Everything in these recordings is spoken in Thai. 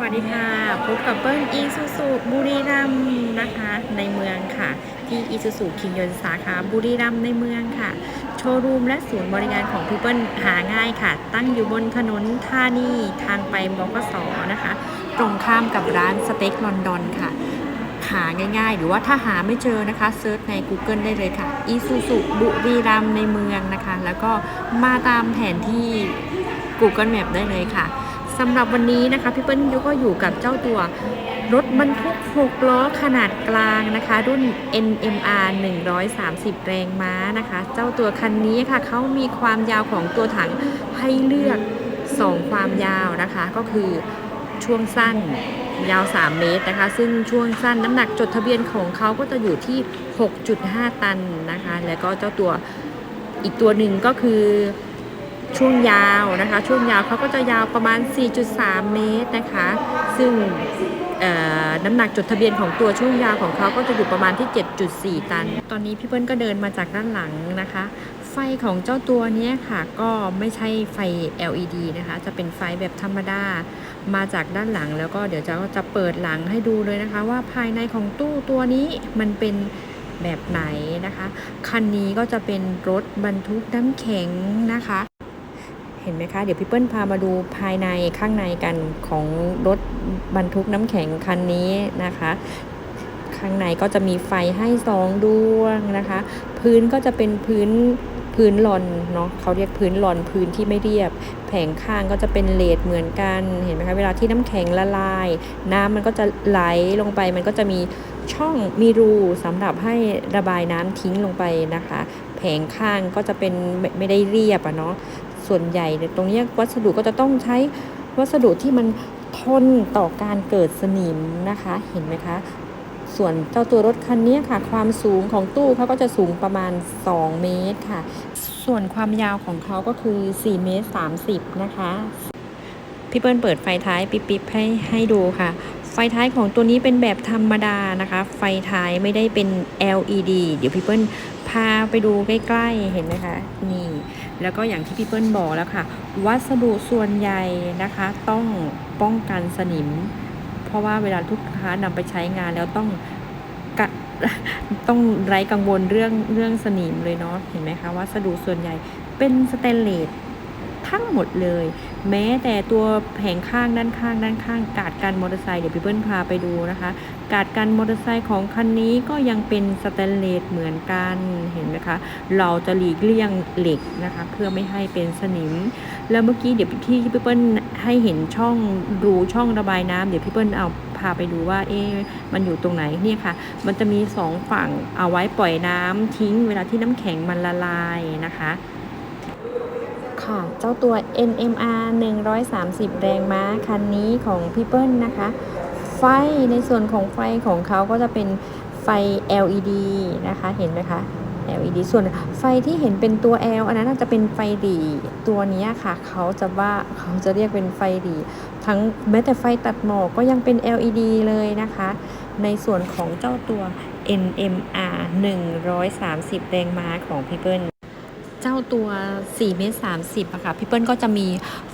วัสดีค่ะ พบกับเปิ้ลอีซูซูบุรีรัมนะคะ ในเมืองค่ะ ที่อีซูซูคิงยนสาขาบุรีรัมในเมืองค่ะ โชว์รูมและศูนย์บริการของพี่เปิ้ลหาง่ายค่ะ ตั้งอยู่บนถนนท่านีทางไปบกสนะคะ ตรงข้ามกับร้านสเต็กลอนดอนค่ะ หาง่ายๆ หรือว่าถ้าหาไม่เจอนะคะเซิร์ชใน Google ได้เลยค่ะอีซูซูบุรีรัมในเมืองนะคะ แล้วก็มาตามแผนที่ Google Map ได้เลยค่ะ สำหรับวันนี้นะคะพี่เปิ้ลก็อยู่กับเจ้าตัวรถบรรทุก6ล้อขนาดกลางนะคะ รุ่น NMR 130 แรงม้านะคะ เจ้าตัวคันนี้ค่ะเขามีความยาวของตัวถังให้เลือก 2 ความยาวนะคะ ก็คือช่วงสั้นยาว 3 เมตรนะคะ ซึ่งช่วงสั้นน้ำหนักจดทะเบียนของเขาก็จะอยู่ที่ 6.5 ตันนะคะ แล้วก็เจ้าตัวอีกตัวหนึ่งก็คือ ช่วงยาวนะคะ ช่วงยาวเขาก็จะยาวประมาณ 4.3 เมตรนะคะ ซึ่งน้ำหนักจดทะเบียนของตัวช่วงยาวของเขาก็จะอยู่ประมาณที่ 7.4 ตัน ตอนนี้พี่เปิ้ลก็เดินมาจากด้านหลังนะคะ ไฟของเจ้าตัวนี้ค่ะ ก็ไม่ใช่ไฟ LED นะคะ จะเป็นไฟแบบธรรมดา มาจากด้านหลังแล้วก็เดี๋ยวจะจะเปิดหลังให้ดูเลยนะคะ ว่าภายในของตู้ตัวนี้มันเป็นแบบไหนนะคะ คันนี้ก็จะเป็นรถบรรทุกน้ำแข็งนะคะ เห็นไหมคะเดี๋ยวพี่เปิ้ลพามาดูภายในข้างในกันของรถบรรทุกน้ำแข็งคันนี้นะคะ ข้างในก็จะมีไฟให้สองดวงนะคะ พื้นก็จะเป็นพื้นพื้นหลอนเนาะเขาเรียกพื้นหลอนพื้นที่ไม่เรียบ แผงข้างก็จะเป็นเลดเหมือนกันเห็นไหมคะเวลาที่น้ำแข็งละลาย น้ำมันก็จะไหลลงไป มันก็จะมีช่องมีรูสำหรับให้ระบายน้ำทิ้งลงไปนะคะ แผงข้างก็จะเป็นไมไม่ได้เรียบอะเนาะ ส่วนใหญ่เนี่ยตรงนี้วัสดุก็จะต้องใช้วัสดุที่มันทนต่อการเกิดสนิมนะคะ เห็นไหมคะ ส่วนเจ้าตัวรถคันนี้ค่ะ ความสูงของตู้เขาก็จะสูงประมาณ 2 เมตรค่ะ ส่วนความยาวของเขาก็คือ4เมตร30 นะคะ พี่เปิ้ลเปิดไฟท้ายปิ๊บๆให้ให้ดูค่ะไฟท้ายของตัวนี้เป็นแบบธรรมดานะคะ ไฟท้ายไม่ได้เป็น LED เดี๋ยวพี่เปิ้ล ไปดูใกล้ๆเห็นไหมคะนี่แล้วก็อย่างที่พี่เปิ้ลบอกแล้วค่ะ วัสดุส่วนใหญ่นะคะ ต้องป้องกันสนิม เพราะว่าเวลาลูกค้านำไปใช้งานแล้วต้องกะต้องไร้กังวลเรื่องเรื่องสนิมเลยเนาะเห็นไหมคะวัสดุส่วนใหญ่เป็นสเตนเลสทั้งหมดเลย แม้แต่ตัวแผงข้างด้านข้างด้านข้าง กาดกันมอเตอร์ไซค์เดี๋ยวพี่เปิ้ลพาไปดูนะคะ กาดกันมอเตอร์ไซค์ของคันนี้ก็ยังเป็นสแตนเลสเหมือนกันเห็นไหมคะ เราจะหลีกเลี่ยงเหล็กนะคะ เพื่อไม่ให้เป็นสนิม แล้วเมื่อกี้เดี๋ยวที่พี่เปิ้ลให้เห็นช่องรูช่องระบายน้ำเดี๋ยวพี่เปิ้ลเอาพาไปดูว่าเอ๊มันอยู่ตรงไหนเนี่ยค่ะ มันจะมีสองฝั่งเอาไว้ปล่อยน้ำทิ้ง เวลาที่น้ำแข็งมันละลายนะคะ ค่ะ เจ้าตัว NMR 130 แรงม้า คันนี้ของพี่เปิ้ลนะคะ ไฟในส่วนของไฟของเขาก็จะเป็นไฟ LED นะคะ เห็นไหมคะ LED ส่วนไฟที่เห็นเป็นตัว L อันนั้นอาจะเป็นไฟหรี่ตัวนี้ค่ะ เขาจะว่าเขาจะเรียกเป็นไฟหรี่ทั้งแม้แต่ไฟตัดหมอกก็ยังเป็น LED เลยนะคะ ในส่วนของเจ้าตัว NMR 130 แรงม้าของพี่เปิ้ล จ้าตัว4เมตร30อะค่ะพี่เปิ้ลก็จะมี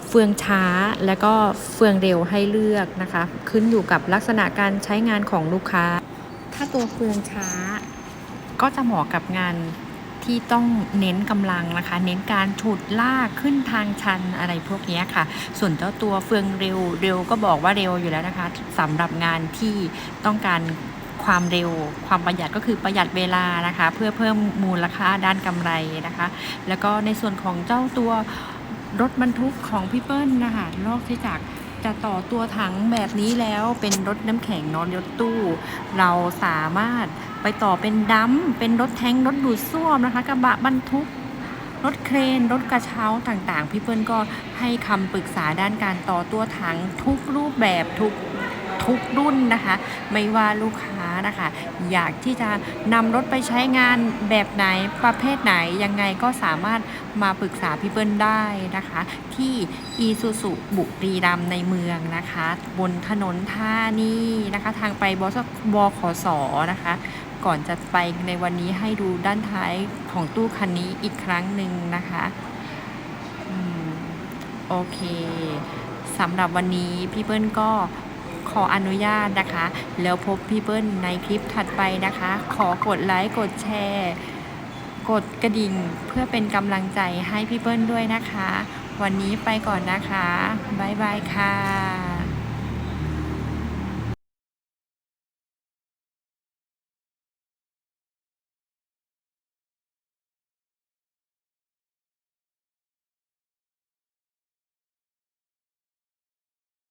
เฟืองช้าและก็เฟืองเร็วให้เลือกนะคะ ขึ้นอยู่กับลักษณะการใช้งานของลูกค้า ถ้าตัวเฟืองช้า ก็จะเหมาะกับงานที่ต้องเน้นกำลังนะคะ เน้นการฉุดลากขึ้นทางชันอะไรพวกนี้ค่ะ ส่วนเจ้าตัวเฟืองเร็วเร็วก็บอกว่าเร็วอยู่แล้วนะคะสำหรับงานที่ต้องการ ความเร็ว ความประหยัดก็คือประหยัดเวลานะคะ เพื่อเพิ่มมูลค่าด้านกำไรนะคะ แล้วก็ในส่วนของเจ้าตัวรถบรรทุกของพี่เปิ้ลนะคะนอกจากจะต่อตัวถังแบบนี้แล้วเป็นรถน้ำแข็งนอนรถตู้ เราสามารถไปต่อเป็นดัมเป็นรถแท้งรถดูดซ่วมนะคะกระบะบรรทุกรถเครน รถกระเช้าต่างๆ พี่เปิ้ลก็ให้คำปรึกษาด้านการต่อตัวถังทุกรูปแบบทุกทุกรุ่นนะคะ ไม่ว่าลูกค้า นะคะอยากที่จะนำรถไปใช้งานแบบไหนประเภทไหนยังไงก็สามารถมาปรึกษาพี่เปิ้ลได้นะคะ ที่อีซูซุบุรีรัมในเมืองนะคะ บนถนนท่านี่นะคะ ทางไปบสบขสนะคะ ก่อนจะไปในวันนี้ให้ดูด้านท้ายของตู้คันนี้อีกครั้งหนึ่งนะคะอโอเคสำหรับวันนี้พี่เปิ้ลก็ ขออนุญาตนะคะ แล้วพบพี่เปิ้ลในคลิปถัดไปนะคะ ขอกดไลค์กดแชร์ กดกระดิ่งเพื่อเป็นกำลังใจให้พี่เปิ้ลด้วยนะคะ วันนี้ไปก่อนนะคะ บ๊ายบายค่ะ